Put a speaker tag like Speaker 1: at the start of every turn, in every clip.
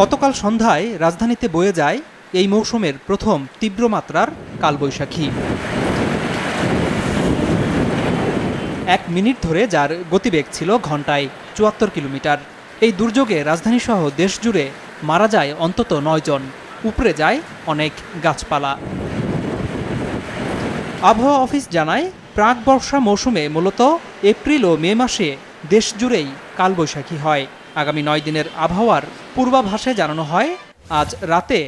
Speaker 1: গতকাল সন্ধ্যায় রাজধানীতে বয়ে যায় এই মৌসুমের প্রথম তীব্র মাত্রার কালবৈশাখী। এক মিনিট ধরে যার গতিবেগ ছিল ঘন্টায় চুয়াত্তর কিলোমিটার। এই দুর্যোগে রাজধানীসহ দেশ জুড়ে মারা যায় অন্তত নয় জন, উপড়ে যায় অনেক গাছপালা। আবহাওয়া অফিস জানায়, প্রাক বর্ষা মৌসুমে মূলত এপ্রিল ও মে মাসে দেশ জুড়েই কালবৈশাখী হয়। আগামী নয় দিনের আবহাওয়ার পূর্বাভাসে জানানো হয়, আজ রাতে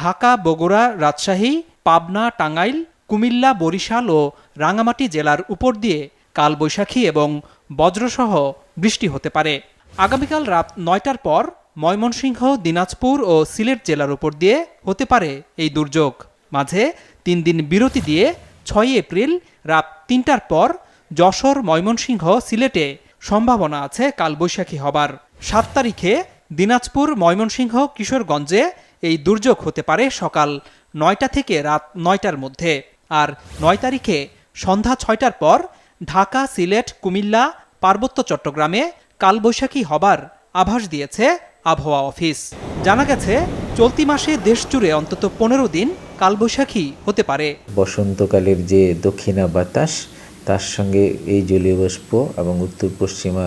Speaker 1: ঢাকা, বগুড়া, রাজশাহী, পাবনা, টাঙ্গাইল, কুমিল্লা, বরিশাল ও রাঙামাটি জেলার উপর দিয়ে কালবৈশাখী এবং বজ্রসহ বৃষ্টি হতে পারে। আগামীকাল রাত নয়টার পর ময়মনসিংহ, দিনাজপুর ও সিলেট জেলার উপর দিয়ে হতে পারে এই দুর্যোগ। মাঝে তিন দিন বিরতি দিয়ে ছয় এপ্রিল রাত তিনটার পর যশোর, ময়মনসিংহ, সিলেটে সম্ভাবনা আছে কালবৈশাখী হবার। সাত তারিখে দিনাজপুর, ময়মনসিংহ, কিশোরগঞ্জে এই দুর্যোগ হতে পারে সকাল নয়টা থেকে রাত নয়টার মধ্যে। আর নয় তারিখে সন্ধ্যা ছয়টার পর ঢাকা, সিলেট, কুমিল্লা, পার্বত্য চট্টগ্রামে কালবৈশাখী হবার আভাস দিয়েছে আবহাওয়া অফিস। জানা গেছে, চলতি মাসে দেশ জুড়ে অন্তত পনেরো দিন কালবৈশাখী হতে পারে।
Speaker 2: বসন্তকালের যে দক্ষিণা বাতাস তার সঙ্গে এই জলীয় বাষ্প এবং উত্তর পশ্চিমা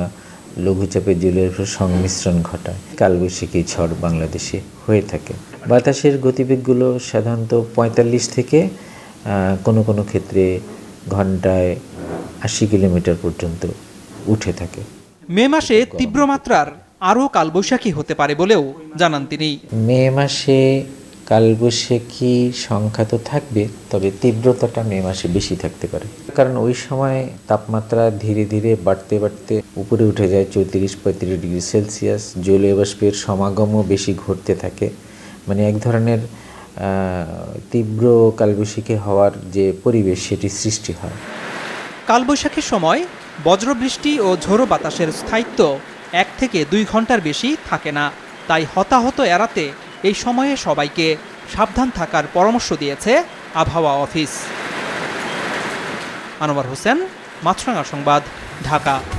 Speaker 2: লঘুচাপের বাষ্প সংমিশ্রণ ঘটায়। কালবৈশাখী ঝড় বাংলাদেশে হয়ে থাকে। বাতাসের গতিবেগগুলো সাধারণত পঁয়তাল্লিশ থেকে কোনো কোনো ক্ষেত্রে ঘন্টায় আশি কিলোমিটার পর্যন্ত উঠে থাকে।
Speaker 1: মে মাসে তীব্র মাত্রার আরও কালবৈশাখী হতে পারে বলেও জানান তিনি।
Speaker 2: মে মাসে কালবৈশাখী সংখ্যা তো থাকবে, তবে তীব্রতাটা মে মাসে বেশি থাকতে পারে। কারণ ওই সময় তাপমাত্রা ধীরে ধীরে বাড়তে বাড়তে উপরে উঠে যায় চৌত্রিশ, পঁয়ত্রিশ ডিগ্রি সেলসিয়াস, জলীয় বাষ্পের সমাগমও বেশি ঘটতে থাকে। মানে এক ধরনের তীব্র কালবৈশাখী হওয়ার যে পরিবেশ সেটি সৃষ্টি হয়।
Speaker 1: কালবৈশাখীর সময় বজ্রবৃষ্টি ও ঝোড়ো বাতাসের স্থায়িত্ব এক থেকে দুই ঘণ্টার বেশি থাকে না। তাই হতাহত এড়াতে এই সময়ে সবাইকে সাবধান থাকার পরামর্শ দিয়েছে আবহাওয়া অফিস। আনোয়ার হোসেন মাছরাঙা সংবাদ ঢাকা।